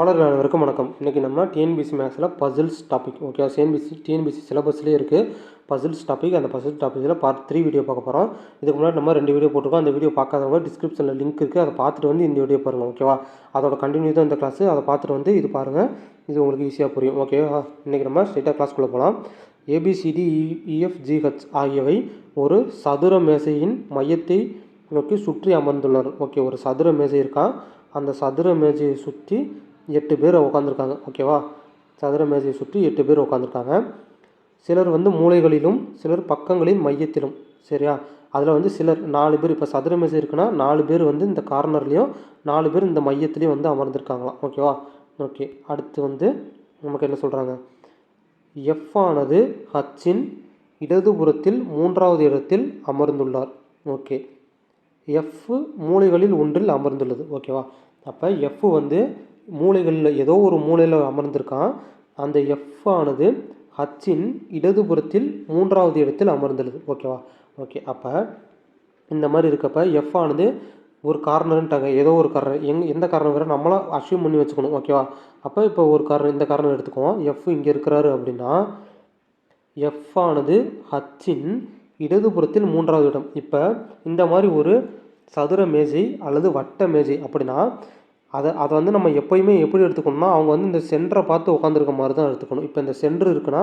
தோழர்கள் அனைவருக்கும் வணக்கம். இன்றைக்கி நம்ம டிஎன்பிசி மேக்ஸில் puzzles topic okay TNPSC TNPSC சிலபஸ்லேயே இருக்குது பசில்ஸ் டாபிக் அந்த பசில் டாப்பிக்கில் பார்ட் த்ரீ வீடியோ பார்க்க போகிறோம் இதுக்கு முன்னாடி நம்ம ரெண்டு வீடியோ போட்டிருக்கோம். அந்த வீடியோ பார்க்காதவங்க டிஸ்கிரிப்ஷனில் லிங்க் இருக்குது அதை பார்த்துட்டு வந்து இந்த வீடியோ பாருங்கள் ஓகேவா அதோட கண்டினியூ தான் இந்த கிளாஸ் அதை பார்த்துட்டு வந்து இது பாருங்கள் இது உங்களுக்கு ஈஸியாக புரியும் ஓகேவா இன்றைக்கி நம்ம ஸ்ட்ரெயிட்டாக கிளாஸ்க்குள்ளே போகலாம் ஏபிசிடி இஎஃப்ஜிஹெச் ஆகியவை ஒரு சதுர மேசையின் மையத்தை நோக்கி சுற்றி அமர்ந்துள்ளனர் ஓகே ஒரு சதுர மேசை இருக்கான் அந்த சதுர மேஜையை சுற்றி எட்டு பேர் உட்காந்துருக்காங்க ஓகேவா சதுர மேஜையை சுற்றி எட்டு பேர் உட்காந்துருக்காங்க சிலர் வந்து மூலைகளிலும் சிலர் பக்கங்களின் மையத்திலும் சரியா? அதில் வந்து சிலர் நாலு பேர் இப்போ சதுர மேஜை இருக்குன்னா நாலு பேர் வந்து இந்த கார்னர்லேயும் நாலு பேர் இந்த மையத்துலேயும் வந்து அமர்ந்திருக்காங்களாம் ஓகேவா ஓகே அடுத்து வந்து நமக்கு என்ன சொல்கிறாங்க எஃப் ஆனது ஹச்சின் இடதுபுறத்தில் மூன்றாவது இடத்தில் அமர்ந்துள்ளார் ஓகே எஃப் மூலைகளில் ஒன்றில் அமர்ந்துள்ளது ஓகேவா அப்போ எஃப் வந்து மூலைகளில் ஏதோ ஒரு மூலையில் அமர்ந்திருக்கான். அந்த எஃப் ஆனது ஹச்சின் இடதுபுறத்தில் மூன்றாவது இடத்தில் அமர்ந்துள்ளது. ஓகேவா ஓகே அப்போ இந்த மாதிரி இருக்கப்ப எஃப் ஆனது ஒரு கார்னர்ன்ட்டாங்க ஏதோ ஒரு கார்னர் எங் எந்த காரணம் வேறு நம்மளாம் அஷ்யூம் பண்ணி வச்சுக்கணும். ஓகேவா அப்போ இப்போ ஒரு காரணம் இந்த காரணம் எடுத்துக்குவோம். எஃப் இங்கே இருக்கிறாரு அப்படின்னா எஃப் ஆனது ஹச்சின் இடதுபுறத்தில் மூன்றாவது இடம். இப்போ இந்த மாதிரி ஒரு சதுர மேஜை அல்லது வட்ட மேஜை அப்படின்னா அதை அதை வந்து நம்ம எப்போயுமே எப்படி எடுத்துக்கணும்னா அவங்க வந்து இந்த சென்டரை பார்த்து உட்காந்துருக்க மாதிரி தான் எடுத்துக்கணும். இப்போ இந்த சென்ட்ரு இருக்குன்னா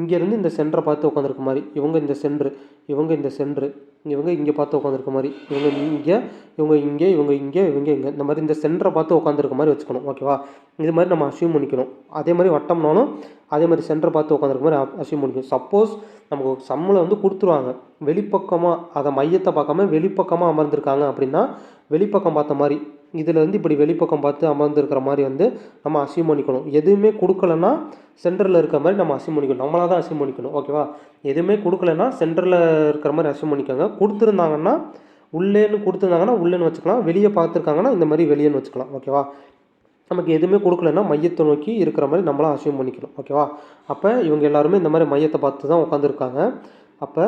இங்கேருந்து இந்த சென்டரை பார்த்து உட்காந்துருக்க மாதிரி இவங்க இந்த சென்ட்ரு இவங்க இந்த சென்ட்ரு இவங்க இங்கே பார்த்து உட்காந்துருக்க மாதிரி இவங்க இங்கே இவங்க இங்கே இவங்க இங்கே இவங்க இங்கே இந்த மாதிரி இந்த சென்டரை பார்த்து உட்காந்துருக்க மாதிரி வச்சுக்கணும் ஓகேவா இது மாதிரி நம்ம அசியூம் பண்ணிக்கணும். அதே மாதிரி வட்டம்னாலும் அதே மாதிரி சென்டரை பார்த்து உட்காந்துருக்க மாதிரி அசியூம் பண்ணிக்கணும். சப்போஸ் நமக்கு சம்மளை வந்து கொடுத்துருவாங்க. வெளிப்பக்கமாக அதை மையத்தை பார்க்காம வெளிப்பக்கமாக அமர்ந்திருக்காங்க அப்படின்னா வெளிப்பக்கம் பார்த்த மாதிரி இதில் வந்து இப்படி வெளிப்பக்கம் பார்த்து அமர்ந்துருக்கிற மாதிரி வந்து நம்ம அசியூம் பண்ணிக்கணும். எதுவுமே கொடுக்கலன்னா சென்டரில் இருக்கிற மாதிரி நம்ம அசியூம் பண்ணிக்கணும். நம்மளாக தான் அசியூம் பண்ணிக்கணும். ஓகேவா எதுவுமே கொடுக்கலன்னா சென்டரில் இருக்கிற மாதிரி அசியூம் பண்ணிக்கோங்க. கொடுத்துருந்தாங்கன்னா உள்ளேன்னு கொடுத்துருந்தாங்கன்னா உள்ளேன்னு வச்சுக்கலாம். வெளியே பார்த்துருக்காங்கன்னா இந்த மாதிரி வெளியேன்னு வச்சுக்கலாம். ஓகேவா நமக்கு எதுவுமே கொடுக்கலன்னா மையத்தை நோக்கி இருக்கிற மாதிரி நம்மளாம் அசியூம் பண்ணிக்கணும். ஓகேவா அப்போ இவங்க எல்லாருமே இந்த மாதிரி மையத்தை பார்த்து தான் உட்காந்துருக்காங்க அப்போ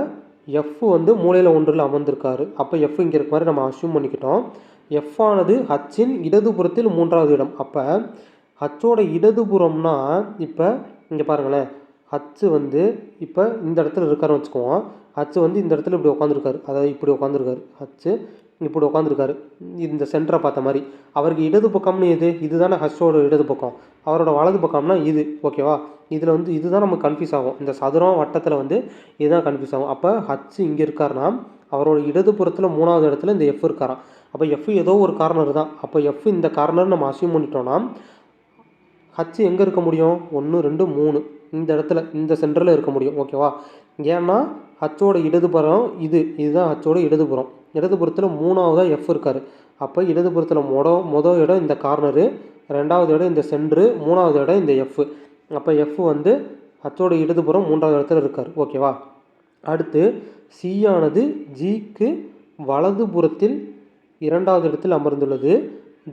எஃப் வந்து மூலையில் ஒன்றில் அமர்ந்திருக்காரு. அப்போ எஃப் இங்கே இருக்க மாதிரி நம்ம அசியூம் பண்ணிக்கிட்டோம். எஃப் ஆனது ஹச்சின் இடதுபுறத்தில் மூன்றாவது இடம். அப்போ ஹச்சோட இடதுபுறம்னா இப்போ இங்கே பாருங்களேன். ஹச்சு வந்து இப்போ இந்த இடத்துல இருக்காருன்னு வச்சுக்குவோம் ஹச்சு வந்து இந்த இடத்துல இப்படி உட்காந்துருக்காரு அதாவது இப்படி உட்காந்துருக்காரு ஹச்சு இப்படி உட்காந்துருக்காரு இந்த சென்டரை பார்த்த மாதிரி. அவருக்கு இடது பக்கம்னு எது? இதுதானே ஹச்சோட இடது பக்கம். அவரோட வலது பக்கம்னா இது. ஓகேவா இதில் வந்து இதுதான் நமக்கு கன்ஃபியூஸ் ஆகும். இந்த சதுரம் வட்டத்தில் வந்து இதுதான் கன்ஃபியூஸ் ஆகும். அப்போ ஹச்சு இங்கே இருக்காருன்னா அவரோட இடதுபுறத்தில் மூணாவது இடத்துல இந்த எஃப் இருக்காராம். அப்போ எஃப் ஏதோ ஒரு கார்னர் தான். அப்போ எஃப் இந்த கார்னர் நம்ம அசியூம் பண்ணிட்டோம்னா ஹச் எங்கே இருக்க முடியும்? ஒன்று ரெண்டு மூணு. இந்த இடத்துல இந்த சென்டரில் இருக்க முடியும். ஓகேவா ஏன்னா ஹச்சோட இடதுபுறம் இது. இதுதான் ஹச்சோட இடதுபுறம். இடதுபுறத்தில் மூணாவதாக எஃப் இருக்கார். அப்போ இடதுபுறத்தில் மொட மொதல் இடம் இந்த கார்னரு ரெண்டாவது இடம் இந்த சென்ட்ரு மூணாவது இடம் இந்த எஃப் அப்போ எஃப் வந்து ஹச்சோட இடதுபுறம் மூன்றாவது இடத்துல இருக்கார். ஓகேவா அடுத்து சியானது ஜிக்கு வலதுபுறத்தில் இரண்டாவது இடத்தில் அமர்ந்துள்ளது.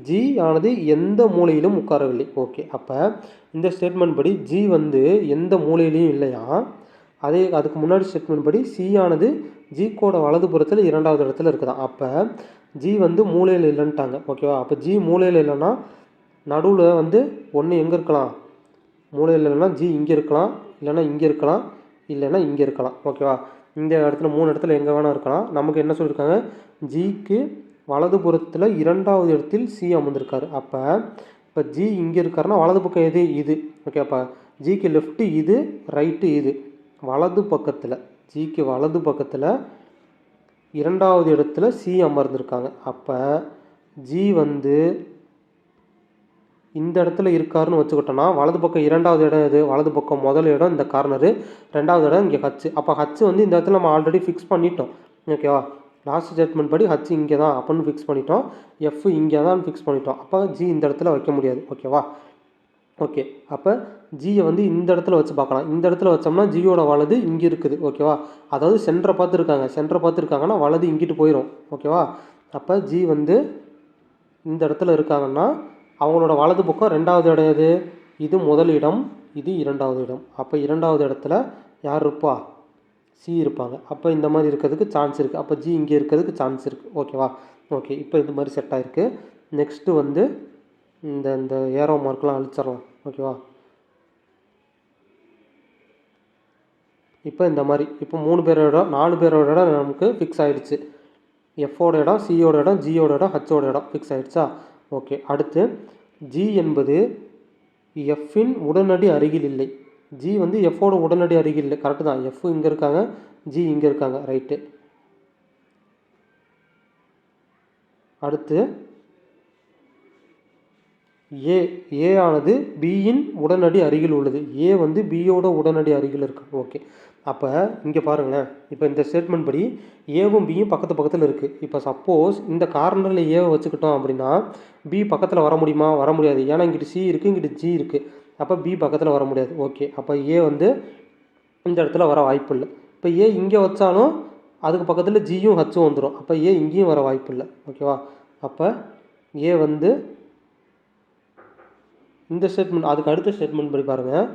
ஜி ஆனது எந்த மூலையிலும் உட்காரவில்லை. ஓகே அப்போ இந்த ஸ்டேட்மெண்ட் படி ஜி வந்து எந்த மூலையிலையும் இல்லையா? அதே அதுக்கு முன்னாடி ஸ்டேட்மெண்ட் படி சி ஆனது ஜிக்கோட வலதுபுறத்தில் இரண்டாவது இடத்துல இருக்குதான் அப்போ ஜி வந்து மூலையில் இல்லைன்ட்டாங்க. ஓகேவா அப்போ ஜி மூலையில் இல்லைன்னா நடுவில் வந்து ஒன்று எங்கே இருக்கலாம்? மூலையில் இல்லைன்னா ஜி இங்கே இருக்கலாம். இல்லைன்னா இங்கே இருக்கலாம். இல்லைன்னா இங்கே இருக்கலாம். ஓகேவா இந்த இடத்துல மூணு இடத்துல எங்கே வேணால் இருக்கலாம். நமக்கு என்ன சொல்லியிருக்காங்க ஜிக்கு வலது புறத்தில் இரண்டாவது இடத்தில் சி அமர்ந்திருக்காரு. அப்போ இப்போ ஜி இங்கே இருக்காருன்னா வலது பக்கம் எது? இது. ஓகே அப்போ ஜிக்கு லெஃப்ட்டு இது ரைட்டு இது. வலது பக்கத்தில் ஜிக்கு வலது பக்கத்தில் இரண்டாவது இடத்துல சி அமர்ந்திருக்காங்க. அப்போ ஜி வந்து இந்த இடத்துல இருக்காருன்னு வச்சுக்கிட்டோன்னா வலது பக்கம் இரண்டாவது இடம் இது வலது பக்கம் முதல் இடம் இந்த கார்னரு ரெண்டாவது இடம் இங்கே ஹச்சு அப்போ ஹச்சு வந்து இந்த இடத்துல நம்ம ஆல்ரெடி ஃபிக்ஸ் பண்ணிட்டோம். ஓகேவா லாஸ்ட் ஸ்டேட்மெண்ட் படி ஹச் இங்கே தான் அப்படின்னு ஃபிக்ஸ் பண்ணிட்டோம். எஃப் இங்கே தான் ஃபிக்ஸ் பண்ணிட்டோம். அப்போ ஜி இந்த இடத்துல வைக்க முடியாது. ஓகேவா ஓகே அப்போ ஜியை வந்து இந்த இடத்துல வச்சு பார்க்கலாம். இந்த இடத்துல வச்சோம்னா ஜியோட வலது இங்கே இருக்குது. ஓகேவா அதாவது சென்டரை பார்த்துருக்காங்க. சென்டரை பார்த்துருக்காங்கன்னா வலது இங்கிட்டு போயிடும் ஓகேவா அப்போ ஜி வந்து இந்த இடத்துல இருக்காங்கன்னா அவங்களோட வலது பக்கம் ரெண்டாவது இடம் எது? இது முதல் இடம். இது இரண்டாவது இடம். அப்போ இரண்டாவது இடத்துல யார் இருப்பா? சி இருப்பாங்க. அப்போ இந்த மாதிரி இருக்கிறதுக்கு சான்ஸ் இருக்குது அப்போ ஜி இங்கே இருக்கிறதுக்கு சான்ஸ் இருக்குது ஓகேவா ஓகே இப்போ இந்த மாதிரி செட் ஆகிருக்கு நெக்ஸ்ட்டு வந்து இந்த இந்த ஏரோ மார்க்லாம் அழிச்சிடலாம். ஓகேவா இப்போ இந்த மாதிரி. இப்போ மூணு பேரோட இடம் நாலு பேரோட இடம் நமக்கு ஃபிக்ஸ் ஆகிடுச்சு எஃபோட இடம் சியோட இடம் ஜியோட இடம் ஹச்சோட இடம் ஃபிக்ஸ் ஆகிடுச்சா ஓகே அடுத்து ஜி என்பது எஃப்பின் உடனடி அருகில் இல்லை. ஜி வந்து எஃப்போட உடனடி அருகில் இல்லை. கரெக்டு தான். எஃப் இங்கே இருக்காங்க ஜி இங்கே இருக்காங்க. ரைட்டு அடுத்து ஏ ஏ ஆனது பியின் உடனடி அருகில் உள்ளது. ஏ வந்து பியோட உடனடி அருகில் இருக்கு. ஓகே அப்போ இங்கே பாருங்களேன். இப்போ இந்த ஸ்டேட்மெண்ட் படி ஏவும் பியும் பக்கத்து பக்கத்தில் இருக்குது இப்போ சப்போஸ் இந்த கார்னரில் ஏவை வச்சுக்கிட்டோம் அப்படின்னா பி பக்கத்தில் வர முடியுமா? வர முடியாது. ஏன்னா இங்கிட்டு சி இருக்குது இங்கிட்டு ஜி இருக்குது அப்போ பி பக்கத்தில் வர முடியாது. ஓகே அப்போ ஏ வந்து இந்த இடத்துல வர வாய்ப்பு இல்லை. இப்போ ஏ இங்கே வச்சாலும் அதுக்கு பக்கத்தில் ஜியும் ஹச்சும் வந்துடும் அப்போ ஏ இங்கேயும் வர வாய்ப்பு இல்லை. ஓகேவா அப்போ ஏ வந்து இந்த ஸ்டேட்மெண்ட் அதுக்கு அடுத்த ஸ்டேட்மெண்ட் படி பாருங்கள்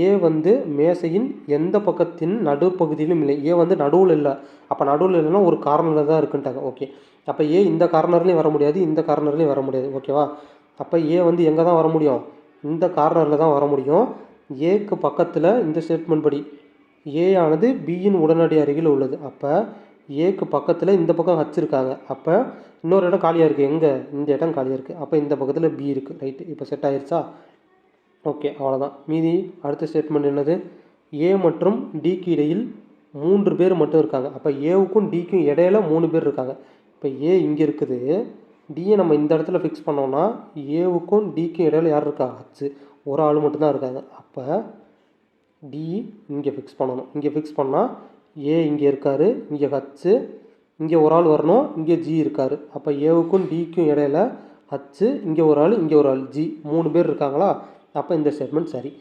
ஏ வந்து மேசையின் எந்த பக்கத்தின் நடுப்பகுதியிலும் இல்லை. ஏ வந்து நடுவில் இல்லை. அப்போ நடுவில் இல்லைன்னா ஒரு கார்னரில் தான் இருக்குன்ட்டாங்க. ஓகே அப்போ ஏ இந்த கார்னர்லேயும் வர முடியாது இந்த கார்னர்லேயும் வர முடியாது. ஓகேவா அப்போ ஏ வந்து எங்கே தான் வர முடியும்? இந்த கார்னரில் தான் வர முடியும். ஏக்கு பக்கத்தில் இந்த ஸ்டேட்மெண்ட் படி. ஏ ஆனது பியின் உடனடி அருகில் உள்ளது. அப்போ ஏக்கு பக்கத்தில் இந்த பக்கம் ஹச்சிருக்காங்க அப்போ இன்னொரு இடம் காலியாக இருக்குது எங்கே? இந்த இடம் காலியாக இருக்குது அப்போ இந்த பக்கத்தில் பி இருக்குது ரைட்டு இப்போ செட் ஆயிருச்சா? ஓகே அவ்வளோதான் மீதி அடுத்த ஸ்டேட்மெண்ட் என்னது? ஏ மற்றும் டிக்கு இடையில் மூன்று பேர் மட்டும் இருக்காங்க. அப்போ ஏவுக்கும் டிக்கும் இடையில மூணு பேர் இருக்காங்க. இப்போ ஏ இங்கே இருக்குது. டியை நம்ம இந்த இடத்துல ஃபிக்ஸ் பண்ணோம்னா ஏவுக்கும் டிக்கும் இடையில யார் இருக்கா? ஹச்சு ஒரு ஆள் மட்டும்தான் இருக்காங்க. அப்போ டி இங்கே ஃபிக்ஸ் பண்ணணும். இங்கே ஃபிக்ஸ் பண்ணால் ஏ இங்கே இருக்கார் இங்கே ஹச்சு இங்கே ஒரு ஆள் வரணும் இங்கே ஜி இருக்கார். அப்போ ஏவுக்கும் டிக்கும் இடையில ஹச்சு இங்கே ஒரு ஆள் இங்கே ஒரு ஆள் ஜி மூணு பேர் இருக்காங்களா? அப்போ இந்த ஸ்டேட்மெண்ட் சரி.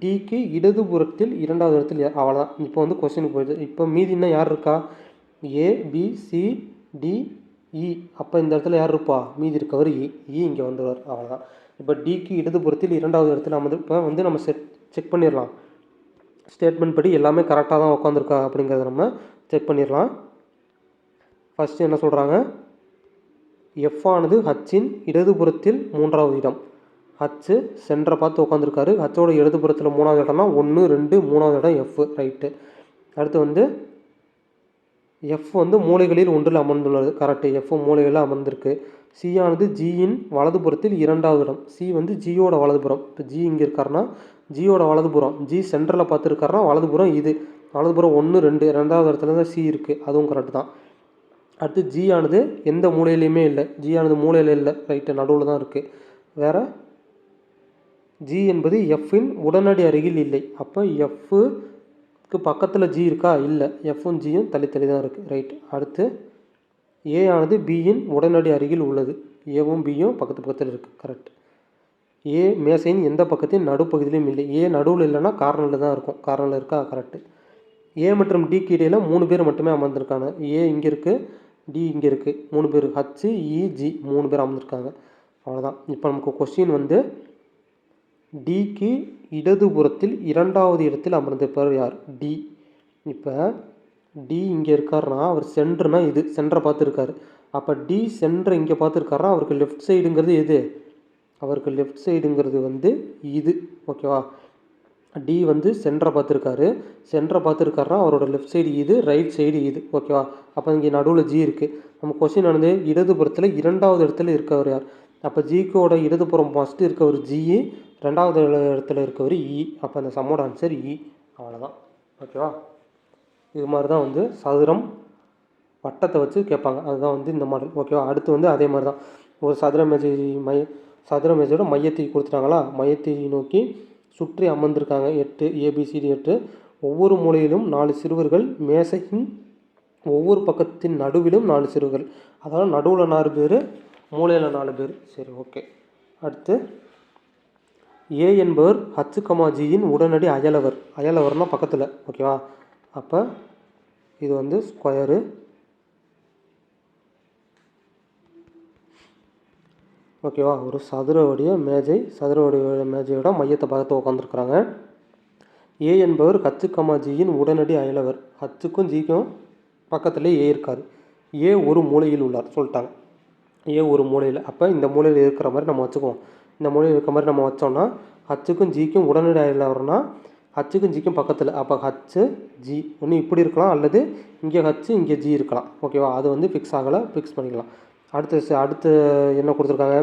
டிக்கு இடதுபுறத்தில் இரண்டாவது இடத்தில் யா- அவ்வளோதான் இப்போ வந்து கொஸ்டினுக்கு போயிடுது. இப்போ மீதி இன்னும் யார் இருக்கா? A B C D E அப்போ இந்த இடத்துல யார் இருப்பா? மீதி இருக்கவர் இ. இ இங்கே வந்துடுவார் அவ்வளோதான் இப்போ டிக்கு இடதுபுறத்தில் இரண்டாவது இடத்துல நம்ம இப்போ வந்து நம்ம செக் செக் பண்ணிடலாம். ஸ்டேட்மெண்ட் படி எல்லாமே கரெக்டாக தான் உட்காந்துருக்கா அப்படிங்கிறத நம்ம செக் பண்ணிடலாம். ஃபஸ்ட்டு என்ன சொல்கிறாங்க எஃப் ஆனது ஹச்சின் இடதுபுறத்தில் மூன்றாவது இடம். ஹச்சு சென்டரை பார்த்து உட்காந்துருக்காரு ஹச்சோட இடதுபுறத்தில் மூணாவது இடம்னா ஒன்று ரெண்டு மூணாவது இடம் எஃப் ரைட்டு அடுத்து வந்து எஃப் வந்து மூலைகளில் ஒன்றில் அமர்ந்துள்ளது. கரெக்டு எஃப் மூலைகளில் அமர்ந்திருக்கு. சி ஆனது ஜியின் வலதுபுறத்தில் இரண்டாவது இடம். சி வந்து ஜியோட வலதுபுறம். இப்போ ஜி இங்கே இருக்காருன்னா ஜியோட வலதுபுறம். ஜி சென்டரில் பார்த்துருக்காருன்னா வலதுபுறம் இது. வலதுபுறம் ஒன்று ரெண்டு ரெண்டாவது இடத்துல தான் சி இருக்குது அதுவும் கரெக்டு தான். அடுத்து ஜி ஆனது எந்த மூலையிலையுமே இல்லை. ஜி ஆனது மூலையில் இல்லை. ரைட்டு நடுவில் தான் இருக்குது வேறு? ஜி என்பது எஃப்பின் உடனடி அருகில் இல்லை. அப்போ க்கு பக்கத்தில் ஜி இருக்கா? இல்லை. எஃப்பும் ஜியும் தள்ளி தள்ளி தான் இருக்குது ரைட் அடுத்து ஏ ஆனது பியின் உடனடி அருகில் உள்ளது. ஏவும் பியும் பக்கத்து பக்கத்தில் இருக்குது கரெக்ட் ஏ மேசையின் எந்த பக்கத்தையும் நடுப்பகுதியிலும் இல்லை. ஏ நடுவில் இல்லைன்னா கார்னரில் தான் இருக்கும். கார்னரில் இருக்கா? கரெக்டு ஏ மற்றும் டிக்கு இடையில் மூணு பேர் மட்டுமே அமர்ந்திருக்காங்க. ஏ இங்கே இருக்குது டி இங்கே இருக்குது மூணு பேர் ஹச்சு இ ஜி மூணு பேர் அமர்ந்திருக்காங்க. அவ்வளோதான் இப்போ நமக்கு கொஸ்டின் வந்து டிக்கு இடதுபுறத்தில் இரண்டாவது இடத்தில் அமர்ந்திருப்பவர் யார்? டி இப்போ டி இங்கே இருக்காருன்னா அவர் சென்டர்னா இது சென்டரை பார்த்துருக்காரு. அப்போ டி சென்டர் இங்கே பார்த்துருக்காருன்னா அவருக்கு லெஃப்ட் சைடுங்கிறது எது? அவருக்கு லெஃப்ட் சைடுங்கிறது வந்து இது ஓகேவா டி வந்து சென்டரை பார்த்துருக்காரு. சென்டரை பார்த்துருக்காருன்னா அவரோட லெஃப்ட் சைடு இது ரைட் சைடு இது ஓகேவா அப்போ இங்கே நடுவில் ஜி இருக்குது நம்ம கொஸ்டின் வந்து இடதுபுறத்தில் இரண்டாவது இடத்துல இருக்கவர் யார்? அப்போ ஜிக்கோட இடதுபுறம் ஃபஸ்ட்டு இருக்கவர் ஜிஇ ரெண்டாவது இடத்துல இருக்கவர் e. இ அப்போ அந்த சம்மோட ஆன்சர் இ e. அவ்வளோதான் ஓகேவா இது மாதிரி தான் வந்து சதுரம் வட்டத்தை வச்சு கேட்பாங்க. அதுதான் வந்து இந்த மாடல் ஓகேவா அடுத்து வந்து அதே மாதிரி தான் ஒரு சதுர மேஜை மைய சதுர மேஜையோட மையத்தை கொடுத்துட்டாங்களா? மையத்தை நோக்கி சுற்றி அமர்ந்திருக்காங்க. எட்டு ஏபிசிடி எட்டு. ஒவ்வொரு மூலையிலும் நாலு சிறுவர்கள் மேசையின் ஒவ்வொரு பக்கத்தின் நடுவிலும் நாலு சிறுவர்கள். அதாவது நடுவில் நாலு பேர் மூலையில் நாலு பேர். சரி ஓகே அடுத்து ஏ என்பவர் ஹச்சு கமாஜியின் உடனடி அயலவர். அயலவர்னால் பக்கத்தில் ஓகேவா அப்போ இது வந்து ஸ்கொயரு ஓகேவா ஒரு சதுர வடிவ மேஜை சதுர வடிவ மேஜையோட மையத்தை பார்த்து உட்காந்துருக்குறாங்க ஏ என்பவர் ஹச்சு கமாஜியின் உடனடி அயலவர். ஹச்சுக்கும் ஜிக்கும் பக்கத்திலே ஏ இருக்கார். ஏ ஒரு மூலையில் உள்ளார் சொல்லிட்டாங்க. ஏ ஒரு மூலையில்? அப்போ இந்த மூலையில் இருக்கிற மாதிரி நம்ம வச்சுக்குவோம். இந்த மூலையில் இருக்கிற மாதிரி நம்ம வச்சோம்னா ஹச்சுக்கும் ஜிக்கும் உடனடி வரும்னா ஹச்சுக்கும் ஜிக்கும் பக்கத்தில். அப்போ ஹச்சு ஜி ஒன்று இப்படி இருக்கலாம் அல்லது இங்கே ஹச்சு இங்கே ஜி இருக்கலாம். ஓகேவா அது வந்து ஃபிக்ஸ் ஆகலை ஃபிக்ஸ் பண்ணிக்கலாம். அடுத்து அடுத்து என்ன கொடுத்துருக்காங்க?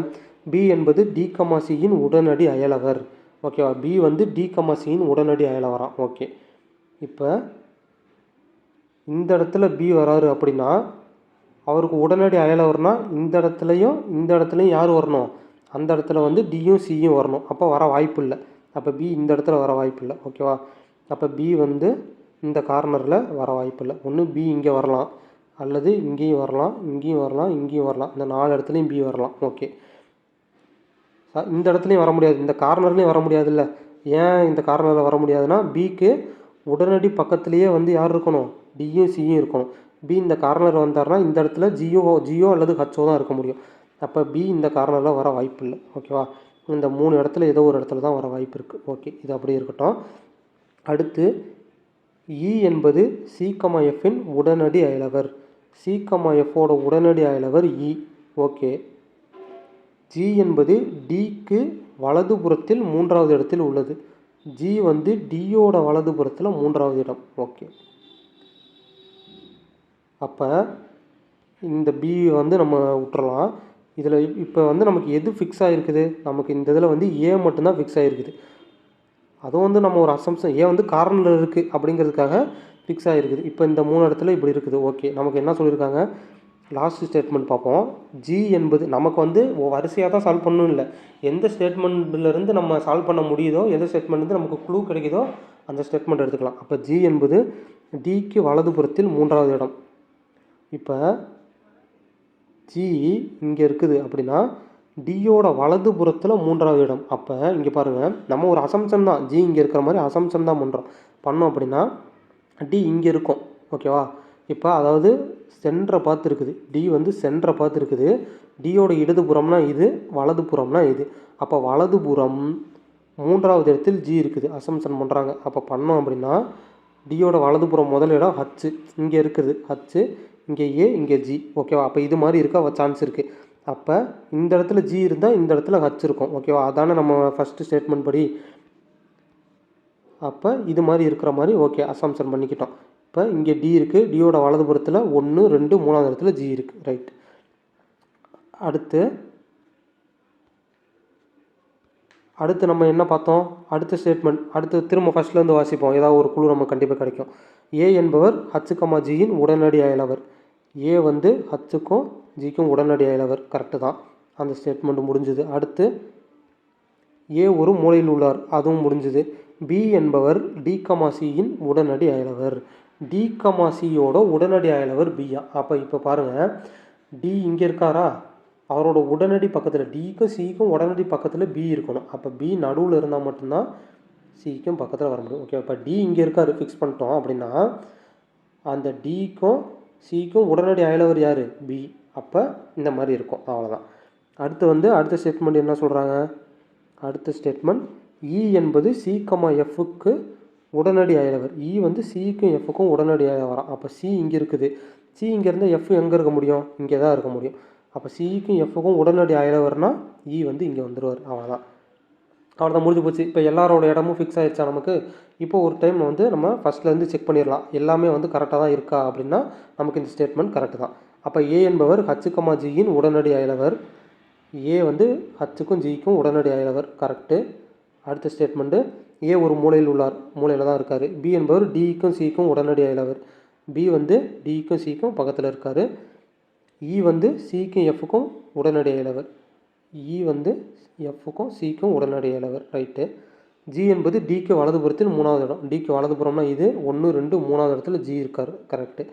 பி என்பது டி கமாசியின் உடனடி அயலவர். ஓகேவா பி வந்து டி கமாசியின் உடனடி அயலவராம் ஓகே இப்போ இந்த இடத்துல பி வராரு அப்படின்னா அவருக்கு உடனடி அயலவர்னா இந்த இடத்துலையும் இந்த இடத்துலையும் யார் வரணும்? அந்த இடத்துல வந்து டியும் சியும் வரணும். அப்போ வர வாய்ப்பு இல்லை. அப்போ பி இந்த இடத்துல வர வாய்ப்பு இல்லை. ஓகேவா அப்போ பி வந்து இந்த கார்னரில் வர வாய்ப்பு இல்லை. ஒன்று பி இங்கே வரலாம். அல்லது இங்கேயும் வரலாம் இங்கேயும் வரலாம் இங்கேயும் வரலாம். இந்த நாலு இடத்துலையும் பி வரலாம். ஓகே இந்த இடத்துலையும் வர முடியாது. இந்த கார்னர்லேயும் வர முடியாதுல்ல. ஏன் இந்த கார்னரில் வர முடியாதுன்னா பிக்கு உடனடி பக்கத்துலேயே வந்து யார் இருக்கணும்? டியும் சியும் இருக்கணும். பி இந்த கார்னர் வந்தார்னா இந்த இடத்துல ஜியோ ஜியோ அல்லது ஹச்சோ தான் இருக்க முடியும். அப்போ பி இந்த கார்னரில் வர வாய்ப்பு இல்லை. ஓகேவா இந்த மூணு இடத்துல ஏதோ ஒரு இடத்துல தான் வர வாய்ப்பு இருக்குது ஓகே இது அப்படியே இருக்கட்டும். அடுத்து இ என்பது சீக்கமா எஃப்பின் உடனடி அயலவர். சீக்கமா எஃப்போட உடனடி அயலவர் இ ஓகே ஜி என்பது டிக்கு வலதுபுறத்தில் மூன்றாவது இடத்தில் உள்ளது. ஜி வந்து டியோட வலதுபுறத்தில் மூன்றாவது இடம். ஓகே அப்போ இந்த பி வந்து நம்ம விட்டுறலாம். இதில் இப்போ வந்து நமக்கு எது ஃபிக்ஸ் ஆகிருக்குது நமக்கு இந்த இதில் வந்து ஏ மட்டும்தான் ஃபிக்ஸ் ஆகிருக்குது அதுவும் வந்து நம்ம ஒரு அசம்சன் ஏ வந்து கார்னரில் இருக்குது அப்படிங்கிறதுக்காக ஃபிக்ஸ் ஆகிருக்குது இப்போ இந்த மூணு இடத்துல இப்படி இருக்குது. ஓகே நமக்கு என்ன சொல்லியிருக்காங்க? லாஸ்ட் ஸ்டேட்மெண்ட் பார்ப்போம். ஜி என்பது நமக்கு வந்து வரிசையாக தான் சால்வ் பண்ணணும் இல்லை. எந்த ஸ்டேட்மெண்ட்லேருந்து நம்ம சால்வ் பண்ண முடியுதோ எந்த ஸ்டேட்மெண்ட்லேருந்து நமக்கு க்ளூ கிடைக்குதோ அந்த ஸ்டேட்மெண்ட் எடுத்துக்கலாம். அப்போ ஜி என்பது டிக்கு வலதுபுறத்தில் மூன்றாவது இடம். இப்போ ஜி இங்கே இருக்குது அப்படின்னா டியோட வலதுபுறத்தில் மூன்றாவது இடம். அப்போ இங்கே பாருங்கள் நம்ம ஒரு அசம்சன் தான். ஜி இங்கே இருக்கிற மாதிரி அசம்சன் தான் பண்ணுறோம் பண்ணோம் அப்படின்னா டி இங்கே இருக்கும். ஓகேவா இப்போ அதாவது சென்டரை பார்த்து இருக்குது டி வந்து சென்டரை பார்த்து இருக்குது டியோட இடதுபுறம்னா இது வலதுபுறம்னா இது. அப்போ வலதுபுறம் மூன்றாவது இடத்தில் ஜி இருக்குது. அசம்சன் பண்ணுறாங்க அப்போ பண்ணோம் அப்படின்னா டியோட வலதுபுறம் முதல் இடம் ஹச்சு இங்கே இருக்குது ஹச்சு இங்கே ஏ இங்கே ஜி ஓகேவா அப்போ இது மாதிரி இருக்க? சான்ஸ் இருக்குது அப்போ இந்த இடத்துல ஜி இருந்தால் இந்த இடத்துல ஹச் இருக்கும். ஓகேவா அதானே நம்ம ஃபஸ்ட்டு ஸ்டேட்மெண்ட் படி. அப்போ இது மாதிரி இருக்கிற மாதிரி ஓகே அசாம்சன் பண்ணிக்கிட்டோம். இப்போ இங்கே டி இருக்குது டியோட வலதுபுறத்தில் ஒன்று ரெண்டு மூணாவது இடத்துல ஜி இருக்குது ரைட் அடுத்து அடுத்து நம்ம என்ன பார்த்தோம்? அடுத்த ஸ்டேட்மெண்ட் அடுத்து திரும்ப ஃபஸ்ட்லேருந்து வாசிப்போம். ஏதாவது ஒரு குழு நமக்கு கண்டிப்பாக கிடைக்கும். ஏ என்பவர் ஹச்சுக்கமா ஜியின் உடனடி அயலவர் ஏ வந்து ஹச்சுக்கும் ஜிக்கும் உடனடி அயலவர் கரெக்டு தான். அந்த ஸ்டேட்மெண்ட் முடிஞ்சுது. அடுத்து ஏ ஒரு மூலையில் உள்ளார். அதுவும் முடிஞ்சுது. பி என்பவர் டி கமாசியின் உடனடி அயலவர் டி கமாசியோட உடனடி அயலவர் பியா அப்போ இப்போ பாருங்கள் டி இங்கே இருக்காரா? அவரோட உடனடி பக்கத்தில் டிக்கும் சிக்கும் உடனடி பக்கத்தில் பி இருக்கணும். அப்போ பி நடுவில் இருந்தால் மட்டும்தான் சிக்கும் பக்கத்தில் வர முடியும். ஓகே இப்போ டி இங்கே இருக்காரு. ஃபிக்ஸ் பண்ணிட்டோம் அப்படின்னா அந்த டிக்கும் சிக்கும் உடனடி அயலவர் யார்? பி அப்போ இந்த மாதிரி இருக்கும். அவ்வளோதான் அடுத்து வந்து அடுத்த ஸ்டேட்மெண்ட் என்ன சொல்கிறாங்க அடுத்த ஸ்டேட்மெண்ட் இ e என்பது சி கமா எஃப்க்கு உடனடி அயலவர் இ e வந்து சிக்கும் எஃப்க்கும் உடனடி அயலவராம் அப்போ சி இங்கே இருக்குது. சி இங்கே இருந்தால் எஃப் எங்கே இருக்க முடியும்? இங்கே தான் இருக்க முடியும். அப்போ சிக்கும் எஃப்க்கும் உடனடி அயலவர்னால் இ e வந்து இங்கே வந்துடுவார் அவ்வளோதான் அவ்வளோதான் முடிஞ்சு போச்சு. இப்போ எல்லாரோட இடமும் ஃபிக்ஸ் ஆகிடுச்சா நமக்கு? இப்போ ஒரு டைம் வந்து நம்ம ஃபஸ்ட்லேருந்து செக் பண்ணிடலாம். எல்லாமே வந்து கரெக்டாக தான் இருக்கா அப்படின்னா நமக்கு இந்த ஸ்டேட்மெண்ட் கரெக்டு தான். அப்போ ஏ என்பவர் ஹச்சுக்கமா ஜியின் உடனடி அயலவர். ஏ வந்து ஹச்சுக்கும் ஜிக்கும் உடனடி அயலவர். கரெக்டு அடுத்த ஸ்டேட்மெண்ட்டு ஏ ஒரு மூலையில் உள்ளார். மூலையில் தான் இருக்கார். பி என்பவர் டிக்கும் சிக்கும் உடனடி அயலவர். பி வந்து டிக்கும் சிக்கும் பக்கத்தில் இருக்கார். இ e வந்து சிக்கும் எஃப்க்கும் உடனடி அயலவர். இ வந்து எஃப்க்கும் சிக்கும் உடனடி அளவர் ரைட்டு ஜி என்பது டிக்கு வலதுபுறத்தில் மூணாவது இடம். டிக்கு வலதுபுறம்னா இது ஒன்று ரெண்டு மூணாவது இடத்துல ஜி இருக்கார் கரெக்டு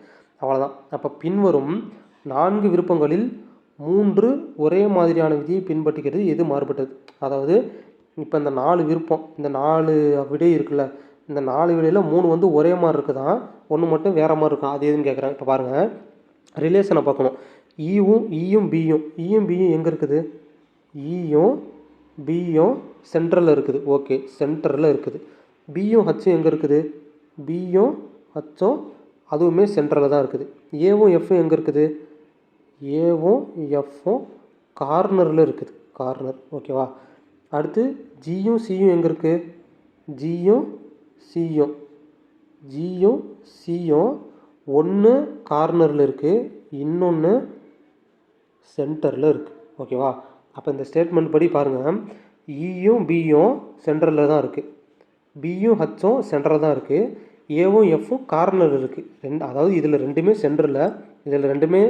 அவ்வளோதான் அப்போ பின்வரும் நான்கு விருப்பங்களில் மூன்று ஒரே மாதிரியான விதியை பின்பற்றுகிறது எது மாறுபட்டது? அதாவது இப்போ இந்த நாலு விருப்பம் இந்த நாலு விடை இருக்குல்ல இந்த நாலு விடையில் மூணு வந்து ஒரே மாதிரி இருக்குதான் ஒன்று மட்டும் வேறு மாதிரி இருக்கும் அது எதுன்னு கேட்குறாங்க இப்போ பாருங்கள் ரிலேஷனை பார்க்கணும். E ஈவும் ஈயும் e பியும் ஈயும் e பியும் எங்கே இருக்குது? ஈயும் பியும் சென்ட்ரலில் இருக்குது. ஓகே சென்டரில் இருக்குது. பியும் ஹச்சும் எங்கே இருக்குது? பியும் ஹச்சும் அதுவுமே சென்டரில் தான் இருக்குது. ஏவும் எஃப்பும் எங்கே இருக்குது? ஏவும் எஃப்பும் கார்னரில் இருக்குது. கார்னர் ஓகேவா அடுத்து ஜியும் சியும் எங்கே இருக்குது ஜியும் சியும் ஜியும் சியும் ஒன்று கார்னரில் இருக்குது இன்னொன்று சென்டரில் இருக்குது ஓகேவா அப்போ இந்த ஸ்டேட்மெண்ட் படி பாருங்கள் இயும் e பியும் சென்டரில் தான் இருக்குது பியும் ஹச்சும் சென்டரில் தான் இருக்குது ஏவும் எஃப்பும் கார்னர் இருக்குது ரெண்டு அதாவது இதில் ரெண்டுமே சென்டரில் இதில் ரெண்டுமே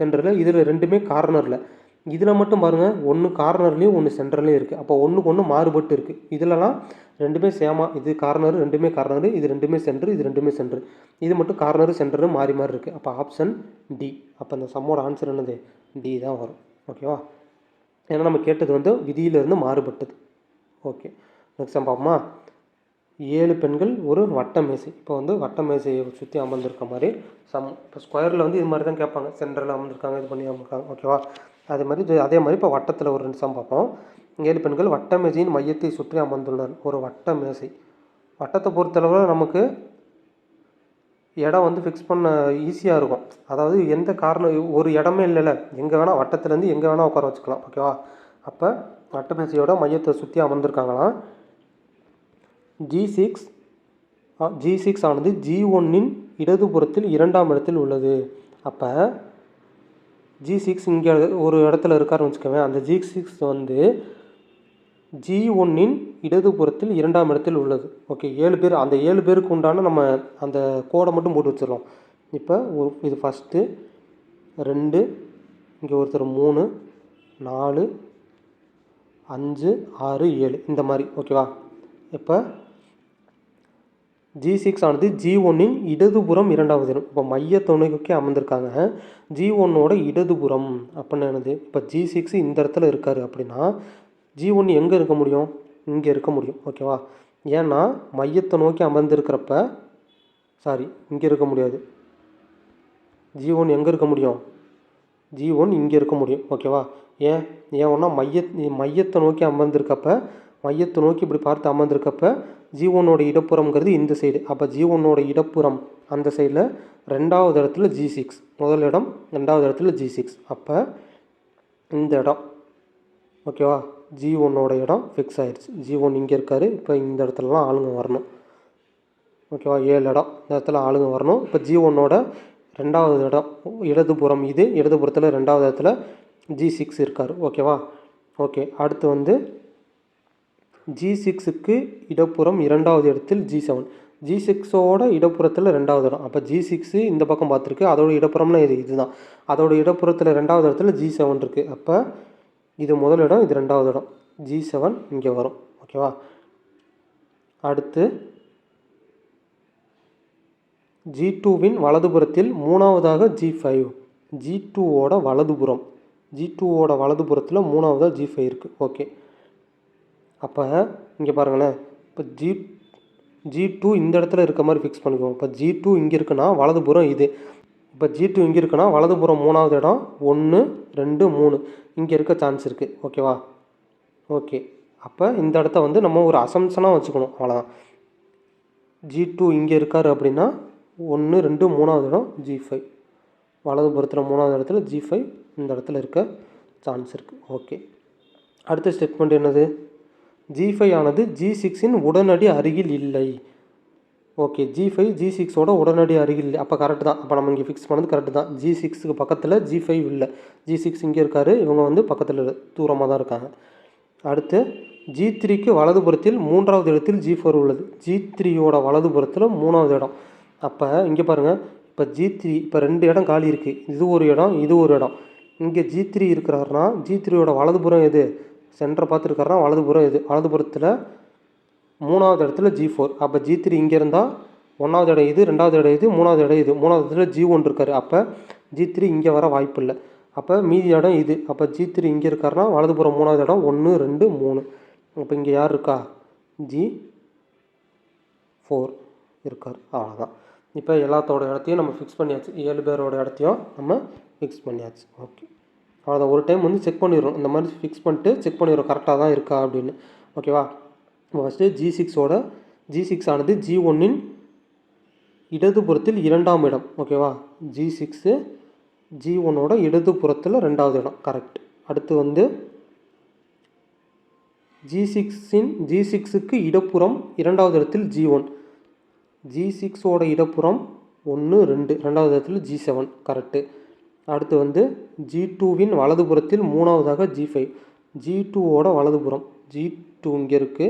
சென்டரில் இதில் ரெண்டுமே கார்னரில் இதில் மட்டும் பாருங்கள் ஒன்று கார்னர்லேயும் ஒன்று சென்டர்லேயும் இருக்குது அப்போ ஒன்றுக்கு ஒன்று மாறுபட்டு இருக்குது இதிலலாம் ரெண்டுமே சேமா இது கார்னர் ரெண்டுமே கார்னர் இது ரெண்டுமே சென்டர் இது ரெண்டுமே சென்டர் இது மட்டும் கார்னர் சென்டரும் மாறி மாறி இருக்குது அப்போ ஆப்ஷன் டி அப்போ அந்த சம்மோட ஆன்சர் என்னது? டி தான் வரும். ஓகேவா ஏன்னா நம்ம கேட்டது வந்து விதியிலிருந்து மாறுபட்டது. ஓகே நெக்ஸ்ட் பார்ப்போமா? ஏழு பெண்கள் ஒரு வட்ட மேசை இப்போ வந்து வட்ட மேசையை சுற்றி அமர்ந்திருக்க மாதிரி சம் இப்போ ஸ்கொயரில் வந்து இது மாதிரி தான் கேட்பாங்க. சென்டரில் அமர்ந்திருக்காங்க இது பண்ணி அமர்ந்திருக்காங்க. ஓகேவா அதே மாதிரி அதே மாதிரி இப்போ வட்டத்தில் ஒரு ரெண்டு சம் பார்ப்போம். ஏழு பெண்கள் வட்ட மேசையின் மையத்தை சுற்றி அமர்ந்துள்ளனர். ஒரு வட்ட மேசை வட்டத்தை பொறுத்தளவில் நமக்கு இடம் வந்து ஃபிக்ஸ் பண்ண ஈஸியாக இருக்கும். அதாவது எந்த காரணம் ஒரு இடமே இல்லைல்ல. எங்கே வேணால் வட்டத்துலேருந்து எங்கே வேணால் உட்கார வச்சுக்கலாம் ஓகேவா அப்போ வட்டமேசையோட மையத்தை சுற்றி அமர்ந்திருக்காங்களாம் ஜி சிக்ஸ் ஜி சிக்ஸ் ஆனது ஜி ஒன்னின் இடதுபுறத்தில் இரண்டாம் இடத்தில் உள்ளது. அப்போ ஜி சிக்ஸ் இங்கே ஒரு இடத்துல இருக்காருன்னு வச்சுக்கோங்க அந்த ஜி சிக்ஸ் வந்து ஜி ஒன்னின் இடதுபுறத்தில் இரண்டாம் இடத்தில் உள்ளது. ஓகே ஏழு பேர் அந்த ஏழு பேருக்கு உண்டான நம்ம அந்த கோடை மட்டும் போட்டு வச்சிடலாம் இப்போ ஒரு இது ஃபஸ்ட்டு ரெண்டு இங்கே ஒருத்தர் மூணு நாலு அஞ்சு ஆறு ஏழு இந்த மாதிரி ஓகேவா இப்போ ஜி சிக்ஸ் ஆனது ஜி ஒன்னின் இடதுபுறம் இரண்டாவது இடம். இப்போ மைய துணைக்கு அமர்ந்திருக்காங்க. ஜி ஒன்னோட இடதுபுறம் அப்படின்னு என்னது? இப்போ ஜி சிக்ஸ் இந்த இடத்துல இருக்கார் அப்படின்னா ஜி ஒன் எங்கே இருக்க முடியும்? இங்கே இருக்க முடியும் ஓகேவா ஏன்னா மையத்தை நோக்கி அமர்ந்திருக்கிறப்ப சாரி இங்கே இருக்க முடியாது. ஜி ஒன் எங்கே இருக்க முடியும்? ஜி ஒன் இங்கே இருக்க முடியும் ஓகேவா ஏன்? ஏன் ஒன்றா மைய மையத்தை நோக்கி அமர்ந்திருக்கப்ப மையத்தை நோக்கி இப்படி பார்த்து அமர்ந்திருக்கப்ப ஜி ஒன்னோட இடப்புறம்ங்கிறது இந்த சைடு அப்போ ஜி ஒன்னோட இடப்புறம் அந்த சைடில் ரெண்டாவது இடத்துல ஜி சிக்ஸ் முதல் இடம் ரெண்டாவது இடத்துல ஜி சிக்ஸ் அப்போ இந்த இடம் ஓகேவா ஜி ஒன்னோட இடம் ஃபிக்ஸ் ஆகிடுச்சு ஜி ஒன் இங்கே இருக்கார். இப்போ இந்த இடத்துலலாம் ஆளுங்க வரணும். ஓகேவா ஏழு இடம். இந்த இடத்துல ஆளுங்க வரணும். இப்போ ஜி ஒன்னோட ரெண்டாவது இடம் இடதுபுறம் இது. இடதுபுறத்தில் ரெண்டாவது இடத்துல ஜி சிக்ஸ் இருக்கார். ஓகேவா ஓகே அடுத்து வந்து ஜி சிக்ஸுக்கு இடப்புறம் இரண்டாவது இடத்தில் ஜி செவன் ஜி சிக்ஸோட இடப்புறத்தில் ரெண்டாவது இடம். அப்போ ஜி சிக்ஸு இந்த பக்கம் பார்த்துருக்கு. அதோட இடப்புறம்னா இது இதுதான். அதோட இடப்புறத்தில் ரெண்டாவது இடத்துல ஜி செவன் இருக்குது அப்போ இது முதல் இடம் இது ரெண்டாவது இடம். ஜி செவன் இங்கே வரும். ஓகேவா அடுத்து ஜி டூவின் வலதுபுறத்தில் மூணாவதாக ஜி ஃபைவ் ஜி டூவோட வலதுபுறம். ஜி டூவோட வலதுபுறத்தில் மூணாவதாக ஜி ஃபைவ் இருக்குது ஓகே அப்போ இங்கே பாருங்களேன். இப்போ ஜி ஜி டூ இந்த இடத்துல இருக்க மாதிரி ஃபிக்ஸ் பண்ணிக்குவோம் இப்போ ஜி டூ இங்கே இருக்குன்னா வலதுபுறம் இது. இப்போ ஜி டூ இங்கே இருக்குன்னா வலதுபுறம் மூணாவது இடம் ஒன்று ரெண்டு மூணு. இங்கே இருக்க சான்ஸ் இருக்குது ஓகேவா ஓகே அப்போ இந்த இடத்த வந்து நம்ம ஒரு அசம்ஷனாக வச்சுக்கணும். அவ்வளோதான் ஜி டூ இங்கே இருக்கார் அப்படின்னா ஒன்று ரெண்டு மூணாவது இடம் ஜி ஃபைவ் வலதுபுறத்தில் மூணாவது இடத்துல ஜி ஃபைவ் இந்த இடத்துல இருக்க சான்ஸ் இருக்குது ஓகே அடுத்த ஸ்டேட்மெண்ட் என்னது? ஜி ஃபைவ் ஆனது ஜி சிக்ஸின் உடனடி அருகில் இல்லை. ஓகே ஜி ஃபைவ் ஜி சிக்ஸோட உடனடி அருகில் அப்போ கரெக்டு தான். அப்போ நம்ம இங்கே ஃபிக்ஸ் பண்ணது கரெக்டு தான். ஜி சிக்ஸுக்கு பக்கத்தில் ஜி ஃபைவ் இல்லை. ஜி சிக்ஸ் இங்கே இருக்கார். இவங்க வந்து பக்கத்தில் தூரமாக தான் இருக்காங்க. அடுத்து ஜி த்ரீக்கு வலதுபுறத்தில் மூன்றாவது இடத்தில் ஜி ஃபோர் உள்ளது. ஜி த்ரீயோட வலதுபுறத்தில் மூணாவது இடம். அப்போ இங்கே பாருங்கள் இப்போ ஜி த்ரீ இப்போ ரெண்டு இடம் காலி இருக்குது இது ஒரு இடம் இது ஒரு இடம். இங்கே ஜி த்ரீ இருக்கிறாருன்னா ஜி த்ரீயோட வலதுபுறம் எது? சென்டரை பார்த்துருக்காருன்னா வலதுபுறம் எது? வலதுபுறத்தில் மூணாவது இடத்துல ஜி ஃபோர் அப்போ ஜி த்ரீ இங்கே இருந்தால் ஒன்றாவது இடம் இது ரெண்டாவது இடம் இது மூணாவது இடம் இது. மூணாவது இடத்துல ஜி ஒன் இருக்கார். அப்போ ஜி த்ரீ இங்கே வர வாய்ப்பு இல்லை. அப்போ மீதி இடம் இது. அப்போ ஜி த்ரீ இங்கே இருக்காருன்னா வலதுபுறம் மூணாவது இடம் ஒன்று ரெண்டு மூணு. அப்போ இங்கே யார் இருக்கா? ஜி ஃபோர் இருக்கார். அவ்வளோதான் இப்போ எல்லாத்தோட இடத்தையும் நம்ம ஃபிக்ஸ் பண்ணியாச்சு. ஏழு பேரோட இடத்தையும் நம்ம ஃபிக்ஸ் பண்ணியாச்சு. ஓகே அவ்வளோதான் ஒரு டைம் வந்து செக் பண்ணிடுறோம். இந்த மாதிரி ஃபிக்ஸ் பண்ணிட்டு செக் பண்ணிடுறோம். கரெக்டாக தான் இருக்கா அப்படின்னு. ஓகேவா ஃபஸ்ட்டு ஜி சிக்ஸோட ஜி சிக்ஸ் ஆனது ஜி ஒன்னின் இடதுபுறத்தில் இரண்டாம் இடம். ஓகேவா ஜி சிக்ஸு ஜி ஒன்னோட இடதுபுறத்தில் ரெண்டாவது இடம். கரெக்ட் அடுத்து வந்து ஜி சிக்ஸின் ஜி சிக்ஸுக்கு இடப்புறம் இரண்டாவது இடத்தில் ஜி ஒன் ஜி சிக்ஸோட இடப்புறம் ஒன்று ரெண்டு. ரெண்டாவது இடத்துல ஜி செவன் கரெக்டு அடுத்து வந்து ஜி டூவின் வலதுபுறத்தில் மூணாவதாக ஜி ஃபைவ் ஜி டூவோட வலதுபுறம். ஜி டூ இங்கே இருக்குது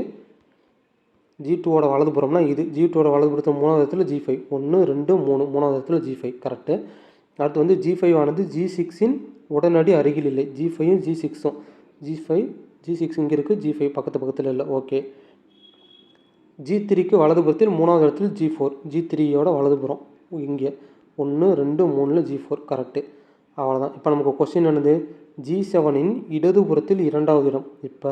ஜி டூவோட வலதுபுறம்னா இது. ஜி டூவோட வலதுபுறத்தில் மூணாவது இடத்துல ஜி ஃபைவ் ஒன்று ரெண்டு மூணு. மூணாவது இடத்துல ஜி ஃபைவ் கரெக்டு அடுத்து வந்து ஜி ஃபைவ் ஆனது ஜி சிக்ஸின் உடனடி அருகில் இல்லை. ஜி ஃபைவும் ஜி சிக்ஸும் ஜி ஃபைவ் ஜி சிக்ஸ் இங்கே இருக்குது ஜி ஃபைவ் பக்கத்து பக்கத்தில் இல்லை. ஓகே ஜி த்ரீக்கு வலதுபுறத்தில் மூணாவது இடத்துல ஜி ஃபோர் ஜி த்ரீயோட வலதுபுறம் இங்கே. ஒன்று ரெண்டு மூணில் ஜி ஃபோர் கரெக்டு அவ்வளோதான் இப்போ நமக்கு கொஸ்டின் என்னது? ஜி செவனின் இடதுபுறத்தில் இரண்டாவது இடம். இப்போ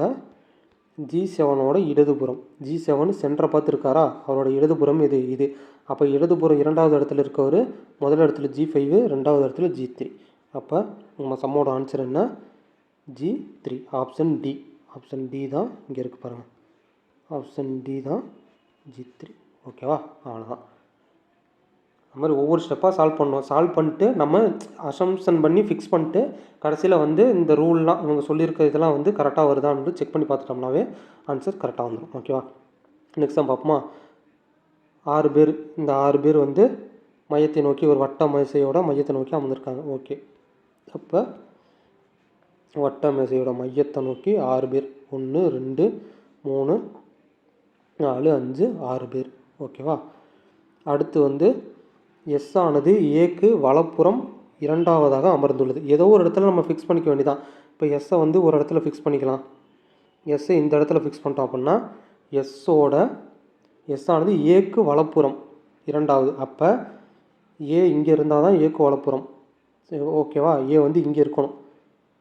ஜி செவனோட இடதுபுறம். ஜி செவன் சென்டரை பார்த்துருக்காரா? அவரோட இடதுபுறம் இது இது. அப்போ இடதுபுறம் இரண்டாவது இடத்துல இருக்கவர் முதல் இடத்துல ஜி ஃபைவு ரெண்டாவது இடத்துல ஜி த்ரீ. அப்போ நம்ம சம்மோட ஆன்சர் என்ன? G three. Option D. Option D தான் இங்கே இருக்குது பாருங்கள் ஆப்ஷன் டி தான் ஜி த்ரீ. ஓகேவா? அவ்வளோதான் அது மாதிரி ஒவ்வொரு ஸ்டெப்பாக சால்வ் பண்ணோம் சால்வ் பண்ணிட்டு நம்ம அசம்ஷன் பண்ணி ஃபிக்ஸ் பண்ணிட்டு கடைசியில் வந்து இந்த ரூல்லாம் இவங்க சொல்லியிருக்க இதெல்லாம் வந்து கரெக்டாக வருதான்னு செக் பண்ணி பார்த்துட்டோம்னாவே ஆன்சர் கரெக்டாக வந்துடும் ஓகேவா நெக்ஸ்ட் தான் பார்ப்போமா? ஆறு பேர் இந்த ஆறு பேர் வந்து மையத்தை நோக்கி ஒரு வட்ட மேசையோட மையத்தை நோக்கி அமர்ந்திருக்காங்க. ஓகே அப்போ வட்ட மேசையோட மையத்தை நோக்கி ஆறு பேர். ஒன்று ரெண்டு மூணு நாலு அஞ்சு ஆறு பேர். ஓகேவா அடுத்து வந்து எஸ் ஆனது ஏக்கு வலப்புறம் இரண்டாவதாக அமர்ந்துள்ளது. ஏதோ ஒரு இடத்துல நம்ம ஃபிக்ஸ் பண்ணிக்க வேண்டியதான் இப்போ எஸ்ஸை வந்து ஒரு இடத்துல ஃபிக்ஸ் பண்ணிக்கலாம். எஸ்ஸை இந்த இடத்துல ஃபிக்ஸ் பண்ணிட்டோம் அப்படின்னா எஸ்ஸோட எஸ் ஆனது ஏக்கு வலப்புறம் இரண்டாவது. அப்போ ஏ இங்கே இருந்தால் தான் ஏக்கு வலப்புறம். சரி, ஓகேவா ஏ வந்து இங்கே இருக்கணும்.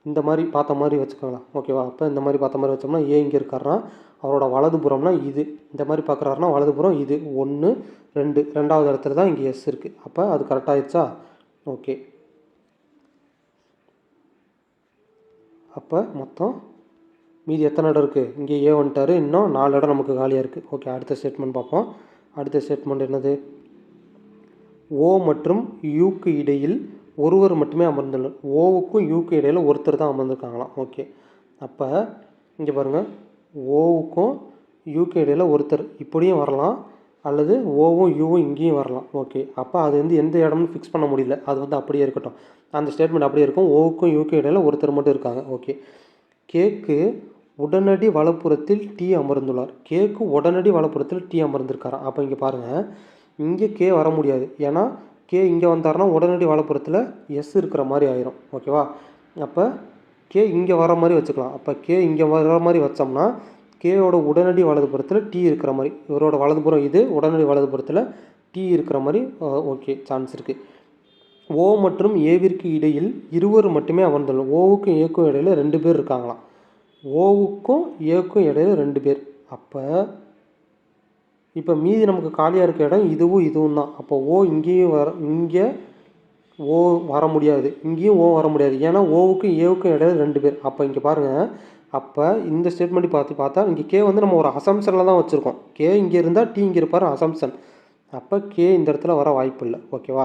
இந்த மாதிரி பார்த்த மாதிரி வச்சுக்கோங்களேன். ஓகேவா அப்போ இந்த மாதிரி பார்த்த மாதிரி வச்சோம்னா ஏ இங்கே இருக்காருன்னா அவரோட வலதுபுறம்னா இது. இந்த மாதிரி பார்க்குறாருனா வலதுபுறம் இது. ஒன்று ரெண்டு. ரெண்டாவது இடத்துல தான் இங்கே எஸ் இருக்குது அப்போ அது கரெக்டாகிடுச்சா ஓகே அப்போ மொத்தம் மீதி எத்தனை இடம் இருக்குது இங்கே ஏ வந்துட்டாரு. இன்னும் நாலு இடம் நமக்கு காலியாக இருக்குது ஓகே அடுத்த ஸ்டேட்மெண்ட் பார்ப்போம். அடுத்த ஸ்டேட்மெண்ட் என்னது? ஓ மற்றும் யூக்கு இடையில் ஒருவர் மட்டுமே அமர்ந்துள்ள ஓவுக்கும் யூக்கு இடையில் ஒருத்தர் தான் அமர்ந்துருக்காங்களாம். ஓகே அப்போ இங்கே பாருங்கள் ஓவுக்கும் யூக்கு இடையில் ஒருத்தர் இப்படியும் வரலாம் அல்லது ஓவும் யூவும் இங்கேயும் வரலாம். ஓகே அப்போ அது வந்து எந்த இடம்னு ஃபிக்ஸ் பண்ண முடியல. அது வந்து அப்படியே இருக்கட்டும். அந்த ஸ்டேட்மெண்ட் அப்படியே இருக்கும். ஓவுக்கும் யூக்கு இடையில் ஒருத்தர் மட்டும் இருக்காங்க. ஓகே கேக்கு உடனடி வலப்புறத்தில் டீ அமர்ந்துள்ளார். கேக்கு உடனடி வலப்புறத்தில் டீ அமர்ந்திருக்காராம். அப்போ இங்கே பாருங்கள் இங்கே கே வர முடியாது. ஏன்னா கே இங்கே வந்தாருன்னா உடனடி வலப்புறத்தில் எஸ் இருக்கிற மாதிரி ஆயிரும். ஓகேவா? அப்போ கே இங்கே வர மாதிரி வச்சுக்கலாம். அப்போ கே இங்கே வர மாதிரி வச்சோம்னா கேயோட உடனடி வலதுபுறத்தில் டி இருக்கிற மாதிரி இவரோட வலதுபுறம் இது உடனடி வலதுபுறத்தில் டி இருக்கிற மாதிரி ஓகே சான்ஸ் இருக்குது ஓ மற்றும் ஏவிற்கு இடையில் இருவர் மட்டுமே அமர்ந்துள்ளனர் ஓவுக்கும் ஏக்கும் இடையில் ரெண்டு பேர் இருக்காங்களாம். ஓவுக்கும் ஏக்கும் இடையில ரெண்டு பேர். அப்போ இப்போ மீதி நமக்கு காலியாக இருக்க இடம் இதுவும் இதுவும் தான். அப்போ ஓ இங்கேயும் வர இங்கே ஓ வர முடியாது. இங்கேயும் ஓ வர முடியாது. ஏன்னா ஓவுக்கும் ஏவுக்கும் இடையில ரெண்டு பேர். அப்போ இங்கே பாருங்கள் அப்போ இந்த ஸ்டேட்மெண்ட் பார்த்து பார்த்தா இங்கே கே வந்து நம்ம ஒரு அசம்ஷனில் தான் வச்சுருக்கோம். கே இங்கே இருந்தால் டி இங்கே இருப்பார் அசம்ஷன் அப்போ கே இந்த இடத்துல வர வாய்ப்பு இல்லை. ஓகேவா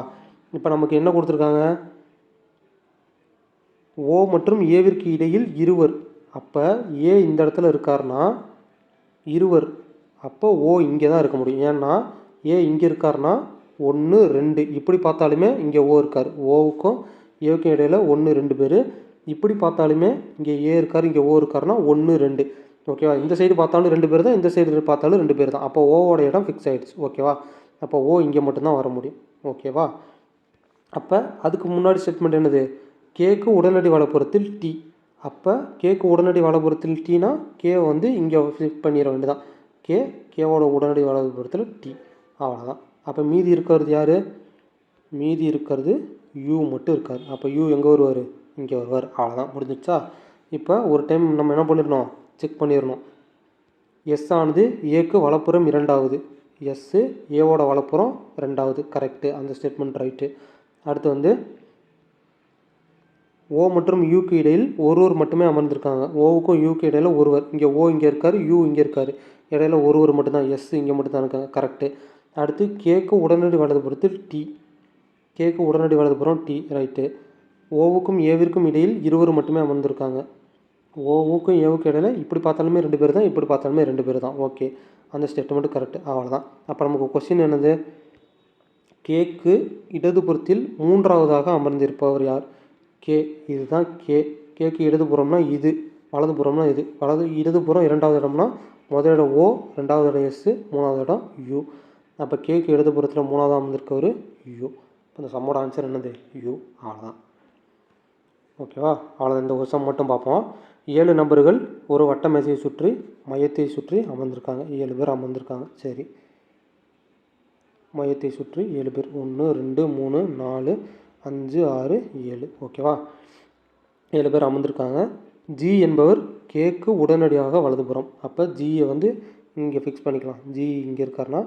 இப்போ நமக்கு என்ன கொடுத்துருக்காங்க? ஓ மற்றும் ஏவிற்கு இடையில் இருவர். அப்போ ஏ இந்த இடத்துல இருக்காருன்னா இருவர். அப்போ ஓ இங்கே தான் இருக்க முடியும். ஏன்னா ஏ இங்கே இருக்காருன்னா ஒன்று ரெண்டு. இப்படி பார்த்தாலுமே இங்கே ஓ இருக்கார். ஓவுக்கும் ஏவுக்கும் இடையில் ஒன்று ரெண்டு பேர். இப்படி பார்த்தாலுமே இங்கே ஏ இருக்கார் இங்கே ஓ இருக்காருன்னா ஒன்று ரெண்டு. ஓகேவா இந்த சைடு பார்த்தாலும் ரெண்டு பேர் தான் இந்த சைடு பார்த்தாலும் ரெண்டு பேர் தான். அப்போ ஓவோட இடம் ஃபிக்ஸ் ஆகிடுச்சு ஓகேவா அப்போ ஓ இங்கே மட்டும்தான் வர முடியும். ஓகேவா அப்போ அதுக்கு முன்னாடி ஸ்டேட்மெண்ட் என்னது? கேக்கு உடனடி வலப்புறத்தில் டி அப்போ கேக்கு உடனடி வலப்புறத்தில் டீனா கே வந்து இங்கே ஃபிக்ஸ் பண்ணிட வேண்டியதான் கே கேவோட உடனடி வலதுபுறத்தில் டி. அவ்வளோதான் அப்போ மீதி இருக்கிறது யார்? மீதி இருக்கிறது யூ மட்டும் இருக்கார். அப்போ யூ எங்கே வருவார்? இங்கே வருவார். அவ்வளோதான் முடிஞ்சிடுச்சா? இப்போ ஒரு டைம் நம்ம என்ன பண்ணிடணும்? செக் பண்ணிடணும். எஸ் ஆனது ஏக்கு வலப்புறம் இரண்டாவது. எஸ்ஸு ஏவோட வலப்புறம் ரெண்டாவது கரெக்டு அந்த ஸ்டேட்மெண்ட் ரைட்டு அடுத்து வந்து ஓ மற்றும் யூக்கு இடையில் ஒருவர் மட்டுமே அமர்ந்திருக்காங்க. ஓவுக்கும் யூக்கு இடையில் ஒருவர். இங்கே ஓ இங்கே இருக்கார் யூ இங்கே இருக்கார். இடையில ஒருவர் மட்டும்தான் எஸ் இங்கே மட்டும்தான் இருக்காங்க கரெக்டு அடுத்து கேக்கு உடனடி வலதுபுறத்தில் டி கேக்கு உடனடி வலதுபுறம் டி ரைட்டு ஓவுக்கும் ஏவிற்கும் இடையில் இருவர் மட்டுமே அமர்ந்திருக்காங்க. ஓவுக்கும் ஏவுக்கும் இடையில இப்படி பார்த்தாலுமே ரெண்டு பேர் தான் இப்படி பார்த்தாலுமே ரெண்டு பேர் தான். ஓகே அந்த ஸ்டேட்மெண்ட் கரெக்டு அவ்வளோதான் அப்போ நமக்கு கொஸ்டின் என்னது? கேக்கு இடதுபுறத்தில் மூன்றாவதாக அமர்ந்திருப்பவர் யார்? கே இதுதான் கே கேக்கு இடதுபுறம்னா இது வலதுபுறம்னா இது. வலது இடதுபுறம் இரண்டாவது இடம்னா முதல் இடம் ஓ ரெண்டாவது இடம் எஸ் மூணாவது இடம் யூ அப்போ கேக்கு இடதுபுறத்தில் மூணாவது அமர்ந்திருக்கவர் யூ இப்போ இந்த சம்மோட ஆன்சர் என்னது? யூ அவ்வளோதான் ஓகேவா அவ்வளோதான் இந்த வருஷம் மட்டும் பார்ப்போம். ஏழு நபர்கள் ஒரு வட்ட மேசையை சுற்றி மையத்தை சுற்றி அமர்ந்திருக்காங்க. ஏழு பேர் அமர்ந்திருக்காங்க. சரி. மையத்தை சுற்றி ஏழு பேர். ஒன்று ரெண்டு மூணு நாலு அஞ்சு ஆறு ஏழு. ஓகேவா ஏழு பேர் அமர்ந்திருக்காங்க. ஜி என்பவர் கேக்கு உடனடியாக வலதுபுறம் அப்போ ஜியை வந்து இங்கே ஃபிக்ஸ் பண்ணிக்கலாம். ஜி இங்கே இருக்காருன்னா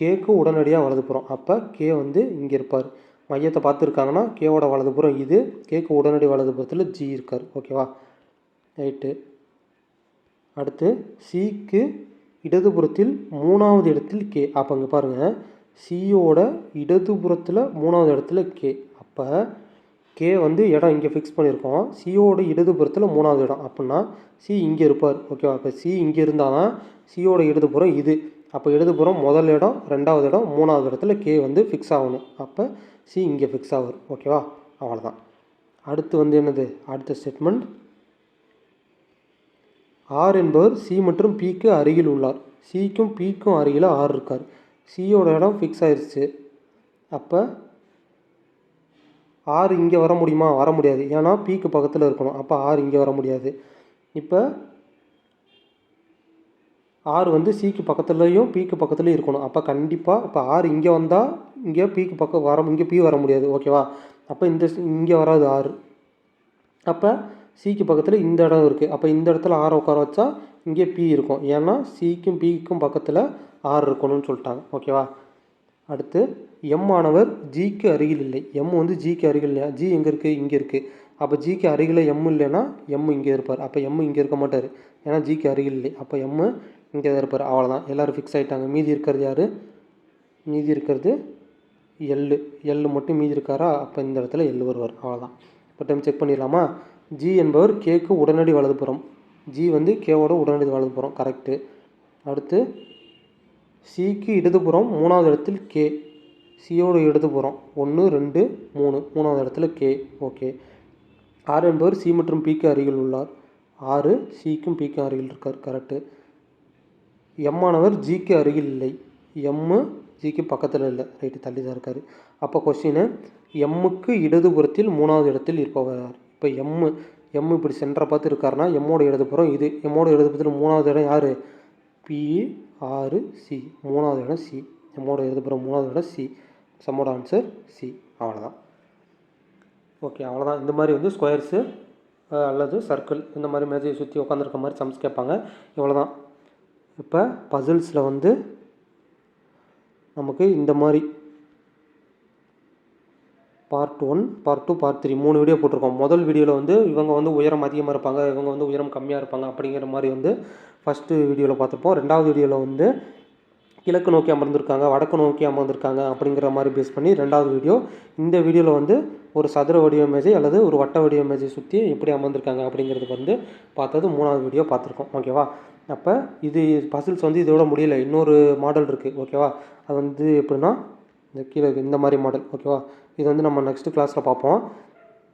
கேக்கு உடனடியாக வலதுபுறம் அப்போ கே வந்து இங்கே இருப்பார். மையத்தை பார்த்துருக்காங்கன்னா கேவோட வலதுபுறம் இது. கேக்கு உடனடி வலதுபுறத்தில் ஜி இருக்கார். ஓகேவா ரைட்டு அடுத்து சிக்கு இடதுபுறத்தில் மூணாவது இடத்தில் கே அப்போ இங்கே பாருங்கள் சியோட இடதுபுறத்தில் மூணாவது இடத்துல கே அப்போ கே வந்து இடம் இங்கே ஃபிக்ஸ் பண்ணியிருக்கோம் சியோட இடதுபுறத்தில் மூணாவது இடம். அப்படின்னா சி இங்கே இருப்பார். ஓகேவா அப்போ சி இங்கே இருந்தால் தான் சியோட இடதுபுறம் இது. அப்போ இடதுபுறம் முதல் இடம் ரெண்டாவது இடம் மூணாவது இடத்துல கே வந்து ஃபிக்ஸ் ஆகணும். அப்போ சி இங்கே ஃபிக்ஸ் ஆகுது ஓகேவா அவ்வளோதான் அடுத்து வந்து என்னது? அடுத்த ஸ்டேட்மெண்ட் ஆர் என்பவர் சி மற்றும் பிக்கு அருகில் உள்ளார். சிக்கும் பிக்கும் அருகில் ஆர் இருக்கார். சியோட இடம் ஃபிக்ஸ் ஆயிடுச்சு அப்போ ஆறு இங்கே வர முடியுமா? வர முடியாது. ஏன்னா பீக்கு பக்கத்தில் இருக்கணும். அப்போ ஆறு இங்கே வர முடியாது. இப்போ ஆறு வந்து சிக்கு பக்கத்துலேயும் பீக்கு பக்கத்துலேயும் இருக்கணும். அப்போ கண்டிப்பாக இப்போ ஆறு இங்கே வந்தால் இங்கே பீக்கு பக்கம் வர இங்கே பி வர முடியாது. ஓகேவா அப்போ இந்த இங்கே வராது ஆறு. அப்போ சிக்கு பக்கத்தில் இந்த இடம் இருக்குது அப்போ இந்த இடத்துல ஆறு உட்கார வச்சா இங்கே பி இருக்கும். ஏன்னா சிக்கும் பிக்கும் பக்கத்தில் ஆறு இருக்கணும்னு சொல்லிட்டாங்க. ஓகேவா அடுத்து எம் ஆனவர் ஜிக்கு அருகில் இல்லை. எம் வந்து ஜிக்கு அருகில் இல்லை ஜி எங்கே இருக்குது இங்கே இருக்குது அப்போ ஜிக்கு அருகில் எம் இல்லைன்னா எம் இங்கே இருப்பார். அப்போ எம் இங்கே இருக்க மாட்டார். ஏன்னா ஜிக்கு அருகில் இல்லை. அப்போ எம்மு இங்கே தான் இருப்பார். அவ்வளோதான் எல்லோரும் ஃபிக்ஸ் ஆகிட்டாங்க மீதி இருக்கிறது யார்? மீதி இருக்கிறது எள்ளு எள்ளு மட்டும் மீதி இருக்காரா? அப்போ இந்த இடத்துல எள்ளு வருவார். அவ்வளோதான் இப்போ டைம் செக் பண்ணிடலாமா? ஜி என்பவர் கேக்கு உடனடி வலதுபுறம் ஜி வந்து கேவோட உடனடி வலதுபுறம் கரெக்டு அடுத்து சிக்கு இடதுபுறம் மூணாவது இடத்தில் கே சியோட இடதுபுறம் ஒன்று ரெண்டு மூணு மூணாவது இடத்துல கே ஓகே ஆர் என்பவர் சி மற்றும் பிக்கு அருகில் உள்ளார். ஆறு சிக்கும் பிக்கும் அருகில் இருக்கார். கரெக்டு எம்மானவர் ஜிக்கு அருகில் இல்லை. எம்மு ஜிக்கு பக்கத்தில் இல்லை. ரைட்டு தள்ளி தான் இருக்கார். அப்போ கொஸ்டினு எம்முக்கு இடதுபுறத்தில் மூணாவது இடத்தில் இருப்பவர் இப்போ எம்மு எம் இப்படி சென்டரை பார்த்து இருக்காருன்னா எம்மோட இடதுபுறம் இது. எம்மோட இடதுபுறத்தில் மூணாவது இடம் யார்? பி ஆறு சி. மூணாவது இடம் சி. நம்மோட இடதுபுறம் மூணாவது இடம் சி. சம்மோட ஆன்சர் சி. அவ்வளோதான் ஓகே அவ்வளோதான் இந்த மாதிரி வந்து ஸ்கொயர்ஸு அல்லது சர்க்கிள் இந்த மாதிரி மேஜையை சுற்றி உட்காந்துருக்க மாதிரி சம்ஸ் கேட்பாங்க. இவ்வளோ தான் இப்போ பசில்ஸில் வந்து நமக்கு இந்த மாதிரி part one part two part three மூணு வீடியோ போட்டிருக்கோம். முதல் வீடியோவில் வந்து இவங்க வந்து உயரம் அதிகமாக இருப்பாங்க இவங்க வந்து உயரம் கம்மியாக இருப்பாங்க அப்படிங்கிற மாதிரி வந்து ஃபஸ்ட்டு வீடியோவில் பார்த்துருப்போம் ரெண்டாவது வீடியோவில் வந்து கிழக்கு நோக்கி அமர்ந்திருக்காங்க வடக்கு நோக்கி அமர்ந்திருக்காங்க அப்படிங்கிற மாதிரி பேஸ் பண்ணி ரெண்டாவது வீடியோ இந்த வீடியோவில் வந்து ஒரு சதுர வடிவ மேஜை அல்லது ஒரு வட்ட வடிவ மேஜை சுற்றி எப்படி அமர்ந்திருக்காங்க அப்படிங்கிறது வந்து பார்த்தது மூணாவது வீடியோ பார்த்துருக்கோம். ஓகேவா அப்போ இது பசில்ஸ் வந்து இதோட முடியல. இன்னொரு மாடல் இருக்குது ஓகேவா அது வந்து எப்படின்னா இந்த கீழே இந்த மாதிரி மாடல் ஓகேவா இது வந்து நம்ம நெக்ஸ்ட்டு கிளாஸில் பார்ப்போம்.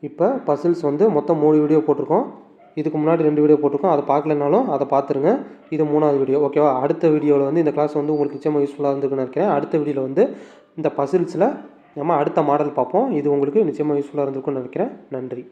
இப்போ பசில்ஸ் வந்து மொத்தம் மூணு வீடியோ போட்டிருக்கோம். இதுக்கு முன்னாடி ரெண்டு வீடியோ போட்டிருக்கோம். அதை பார்க்கலனாலும் அதை பார்த்துருங்க. இது மூணாவது வீடியோ ஓகேவா அடுத்த வீடியோவில் வந்து இந்த கிளாஸ் வந்து உங்களுக்கு நிச்சயமாக யூஸ்ஃபுல்லாக இருந்திருக்குன்னு நினைக்கிறேன். அடுத்த வீடியோவில் வந்து இந்த பசில்ஸில் நம்ம அடுத்த மாடல் பார்ப்போம். இது உங்களுக்கு நிச்சயமாக யூஸ்ஃபுல்லாக இருந்திருக்குன்னு நினைக்கிறேன். நன்றி.